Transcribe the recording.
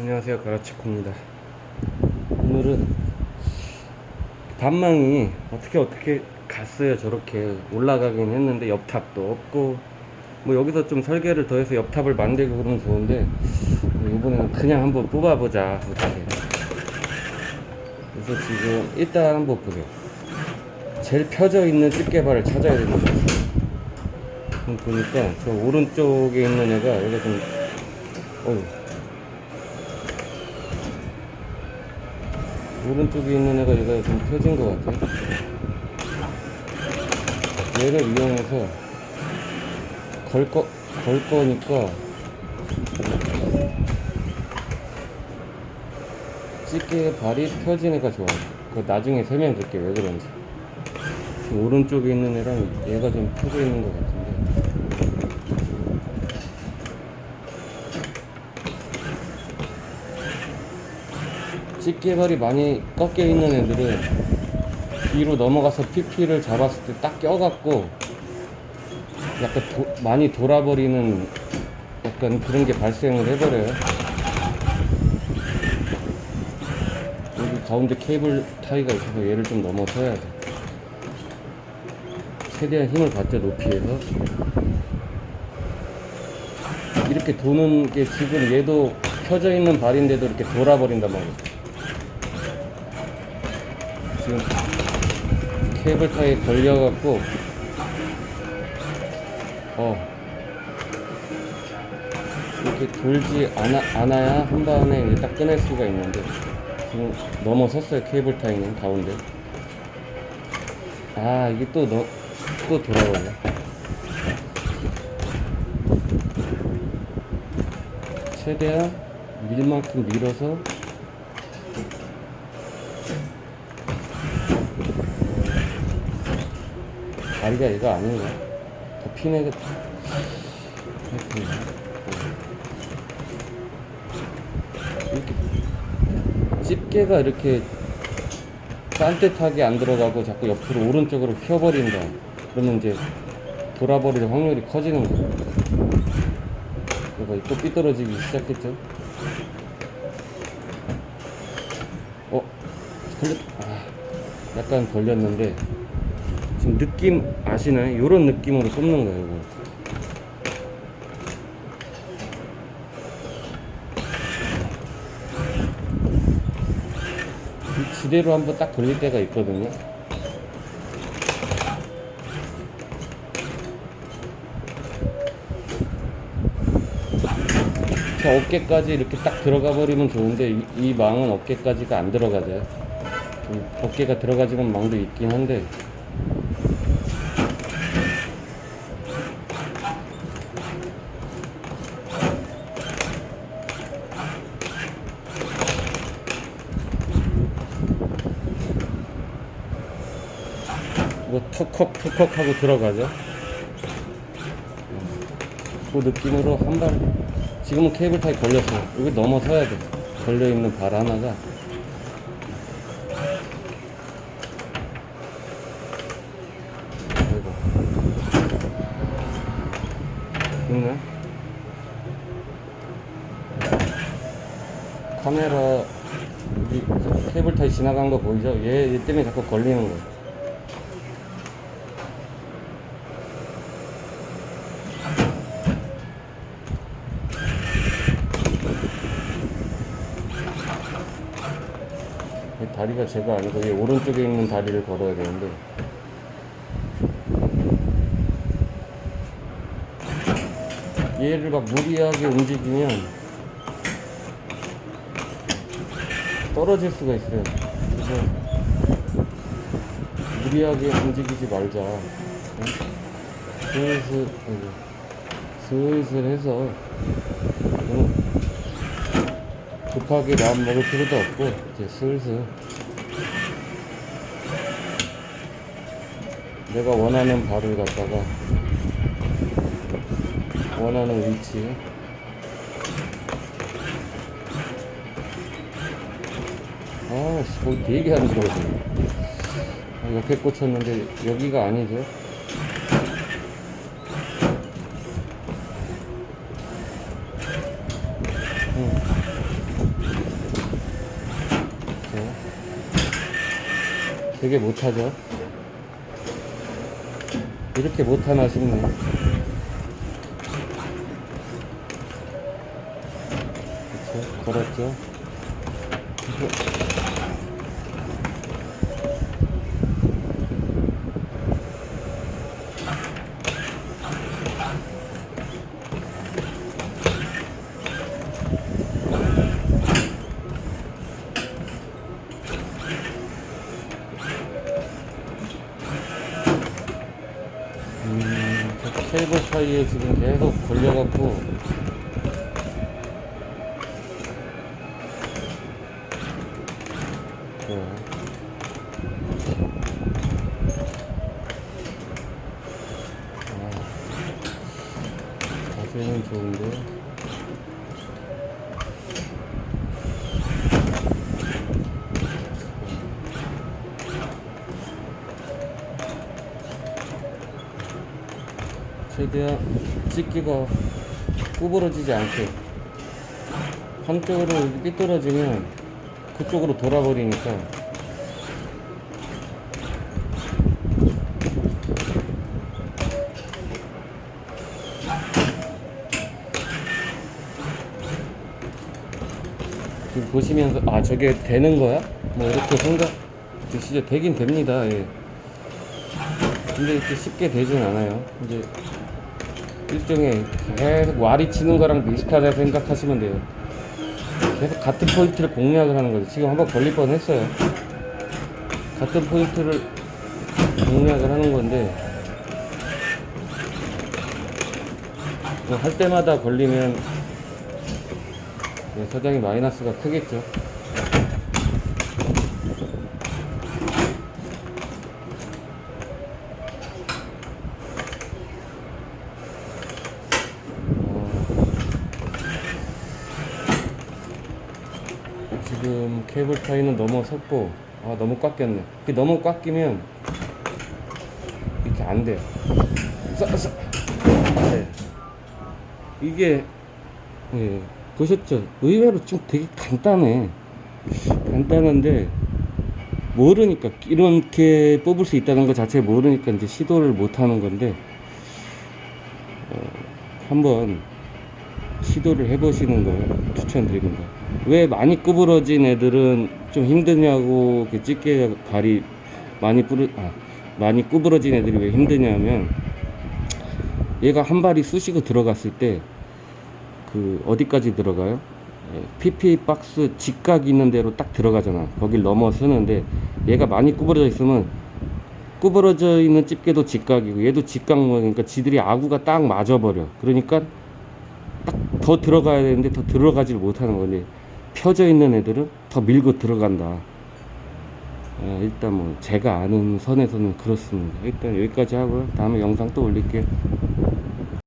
안녕하세요. 가라치코입니다. 오늘은 반망이 어떻게 어떻게 갔어요? 저렇게 올라가긴 했는데 옆탑도 없고 뭐 여기서 좀 설계를 더해서 옆탑을 만들고 그러면 좋은데 이번에는 그냥 한번 뽑아보자. 어떻게. 그래서 지금 일단 한번 보세요. 제일 펴져 있는 집게발을 찾아야 되는 거죠 지금 보니까 저 오른쪽에 있는 애가 여기가 좀 어휴 오른쪽에 있는 애가 얘가 좀 펴진 것 같아. 얘를 이용해서 걸 거, 걸 거니까 집게 발이 애가 좋아. 그 나중에 설명드릴게 왜 그런지. 오른쪽에 있는 애랑 얘가 좀 펴져 있는 것 같은데. 집게발이 많이 꺾여 있는 애들은 뒤로 넘어가서 PP를 잡았을 때 딱 껴갖고 약간 도- 많이 돌아버리는 약간 그런 게 발생을 해버려요. 여기 가운데 케이블 타이가 있어서 얘를 좀 넘어서야 돼. 최대한 힘을 받죠, 높이에서. 이렇게 도는 게 지금 얘도 펴져 있는 발인데도 이렇게 돌아버린단 말이에요. 지금 케이블카에 걸려갖고 어 이렇게 돌지 않아, 않아야 한 번에 딱 꺼낼 수가 있는데 지금 넘어섰어요 케이블타이는 가운데. 아 이게 또, 너, 또 돌아오네. 최대한 밀 만큼 밀어서 다리가 얘가? 더 피내가 이렇게 집게가 이렇게 딴뜻하게 안 들어가고 자꾸 옆으로 오른쪽으로 펴버린다. 그러면 이제 돌아버릴 확률이 커지는 거예요. 이거 또 삐뚤어지기 시작했죠? 어? 걸렸, 아, 약간 걸렸는데 지금 느낌 아시나요? 이런 느낌으로 뽑는 거예요. 이거. 이 지대로 한번 딱 돌릴 때가 있거든요. 저 어깨까지 이렇게 딱 들어가 버리면 좋은데 이, 이 망은 어깨까지가 안 들어가져요. 좀 어깨가 들어가지는 망도 있긴 한데 턱턱 하고 들어가죠. 그 느낌으로 한 발, 지금은 케이블 타이 걸렸어. 여기 넘어서야 돼. 걸려있는 발 하나가. 있나? 카메라, 케이블 타이 지나간 거 보이죠? 얘, 얘 때문에 자꾸 걸리는. 이 다리가 제가 아니고 이 오른쪽에 있는 다리를 걸어야 되는데 얘를 막 무리하게 움직이면 떨어질 수가 있어요. 그래서 무리하게 움직이지 말자. 응? 슬슬 슬슬 해서 응? 급하게 마음 먹을 필요도 없고 이제 슬슬. 내가 원하는 발을 갖다가 원하는 위치 아씨 거기 되게 안 들어오네. 아, 옆에 꽂혔는데 여기가 아니죠 되게 못하죠. 이렇게 못하나 싶네. 그쵸? 걸었죠? 케이블 사이에 지금 계속 걸려갖고 네. 아, 자세는 좋은데 최대한 찍기가 구부러지지 않게 한쪽으로 이렇게 삐뚤어지면 그쪽으로 돌아버리니까 지금 보시면서 아 저게 되는 거야? 뭐 이렇게 생각 진짜 되긴 됩니다 예. 근데 이렇게 쉽게 되진 않아요 이제 일종의 계속 와리 치는 거랑 비슷하다 생각하시면 돼요. 계속 같은 포인트를 공략을 하는 거죠. 지금 한번 걸릴 뻔 했어요. 같은 포인트를 공략을 하는 건데, 뭐할 때마다 걸리면 네, 서장이 마이너스가 크겠죠. 케이블 타이는 넘어섰고 아 너무 꽉 꼈네 이게 너무 꽉 끼면 이렇게 안 돼요 쏴, 쏴. 네. 이게 예, 보셨죠 의외로 좀 되게 간단해 간단한데 모르니까 이렇게 뽑을 수 있다는 것 자체를 모르니까 이제 시도를 못 하는 건데 어, 한번 시도를 해보시는 걸 추천드립니다. 왜 많이 구부러진 애들은 좀 힘드냐고 이렇게 집게 발이 많이 뿌르 아, 많이 구부러진 애들이 왜 힘드냐면 얘가 한 발이 쑤시고 들어갔을 때 그 어디까지 들어가요? 예, PP 박스 직각 있는 대로 딱 들어가잖아. 거길 넘어서는데 얘가 많이 구부러져 있으면 구부러져 있는 집게도 직각이고 얘도 직각 모양이니까 지들이 아구가 딱 맞아버려. 그러니까 딱 더 들어가야 되는데 더 들어가질 못하는 건데 펴져 있는 애들은 더 밀고 들어간다. 어, 일단 뭐 제가 아는 선에서는 그렇습니다. 일단 여기까지 하고요. 다음에 영상 또 올릴게요.